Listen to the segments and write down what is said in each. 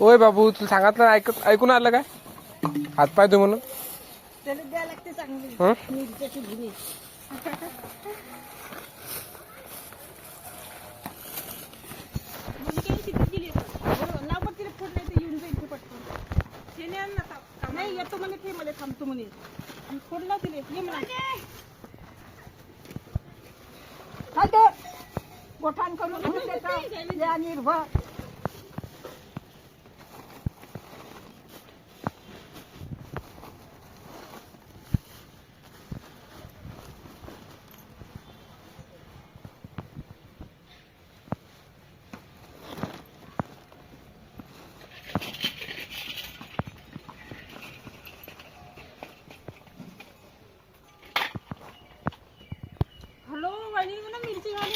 ओय बाबू तुला सांगितलं ऐक ऐकून आलं काय? हातपाय धु म्हणून. त्याला द्यायला लागते चांगली. हं? मिरच्याची लाव तिला फोड नाही तर येऊन जाईल ते पटकन. नाही येतो म्हणे ते मला थांबतो म्हणे. आणि दिले लाव ये म्हणा गोठाण करून निर्भर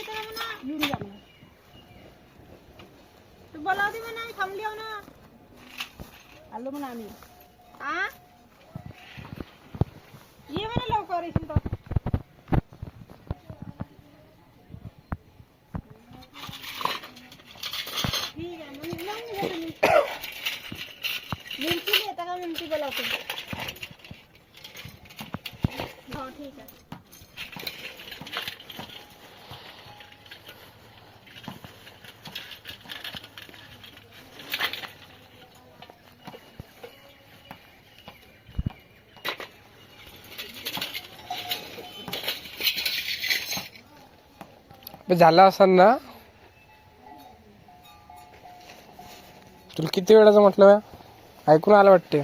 म्हणा मिरची घाली तर म्हणा येऊन जा म्हणा तू बोलावते म्हणा आम्ही थांबली आहो ना आलो म्हणा आम्ही आ ये म्हणा लवकर येशील तर ठीक आहे मग लावून घ्या तुम्ही मिरची येता का मिरची बोलावते हो। ठीक झालं असं ना? तुला किती वेळाचं म्हटलं ऐकून आलं वाटते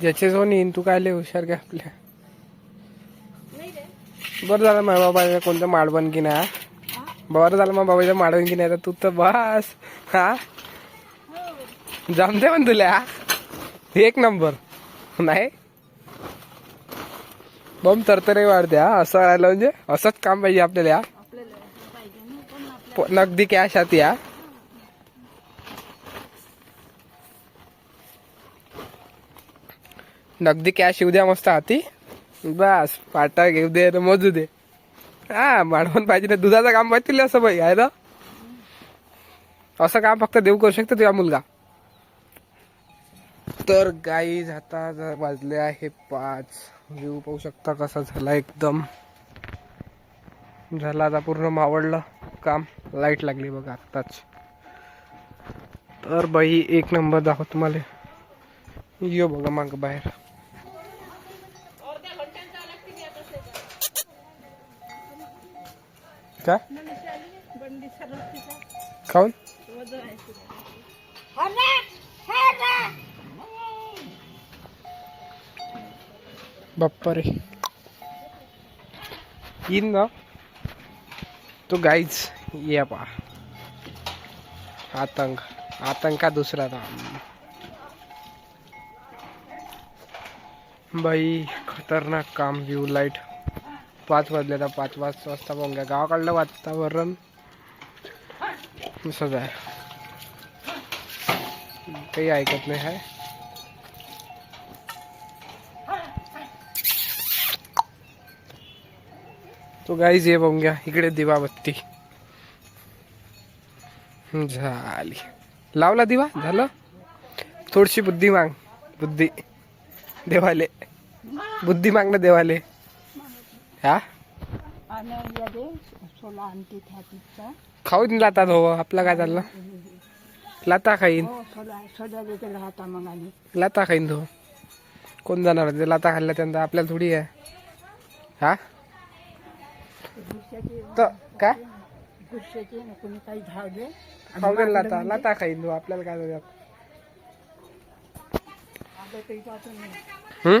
ज्याचे जो येईन तू काय लय हुशार घ्या आपल्या. बरं झालं माझ्या बाबा कोणतं माडवण की नाही बरं झालं मग बाबाच्या माडवण की नाही तर तू तर बस हा? जमते पण तुला एक नंबर नाही? बम तरतरे वाढते हा? असं राहिलं म्हणजे असंच काम पाहिजे आपल्याला नगदी कॅश हाती या नगदी कॅश येऊ द्या मस्त हाती बस पाटा घेऊ दे तर मोजू दे. हा माडवण पाहिजे ना दुधाचं काम पाहिजे असं बाई आहे ना? असं काम फक्त देऊ करू शकतो तुझा मुलगा. तर गाई आता जर वाजले आहे पाच. व्ह्यू पाहू शकता कसा झाला एकदम. झाला आता पूर्ण मावळलं काम. लाइट लागली बघा आत्ताच. तर बाई एक नंबर दाखव तुम्हाला. यो बघा माग बाहेर. काय? खाऊन? बाप्पा रे येईन ना? तो गाईच ये पा आतंक. आतंका दुसरा नाम बाई खतरनाक काम व्यू लाइट पाच वाजले आता पाच पाच वाजता पाहून घ्या गावाकडलं वातावरण असंच आहे. काही ऐकत नाही आहे. तो गाईज ये पाहून घ्या इकडे दिवा बत्ती. झाली. लावला दिवा? झालं? थोडीशी बुद्धी माग. बुद्धी. देवाले. बुद्धी मागणं देवाले. हा? आणि या दे सोला आणते त्या तिचा खाऊ दे लाता हो आपला काय चाललं? लाता खाईन. हो लाता खाईन तो. कोण जाणार ते लाता खाल्ल्या त्यानंतर आपल्याला थोडी आहे. हा? तर काय खाऊ दे लाता लाता खाईन तो आपल्याला काय नाही. हम्म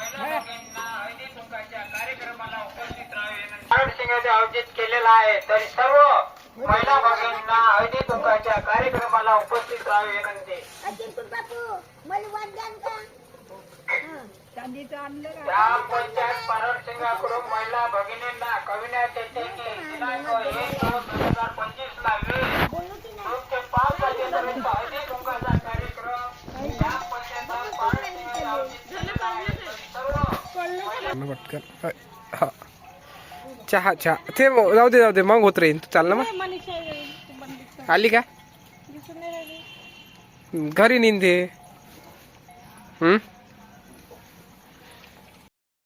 हम्म. ताटच नाही. आयोजित केलेला आहे तरी सर्व महिला भागांना हळदी कुंकाच्या कार्यक्रमाला उपस्थित राहावे विनंती ग्रामपंचायत पारडसिंगाकडून महिला भगिनींना कविण्यात येते दिनांक एक दोन दोन हजार पंचवीस ला वेळ अ, हा चहा चहा. ते जाऊ दे जाऊ दे. मग होत राहील तू चाल ना मग. आली का. घरी निंदे. हम्म?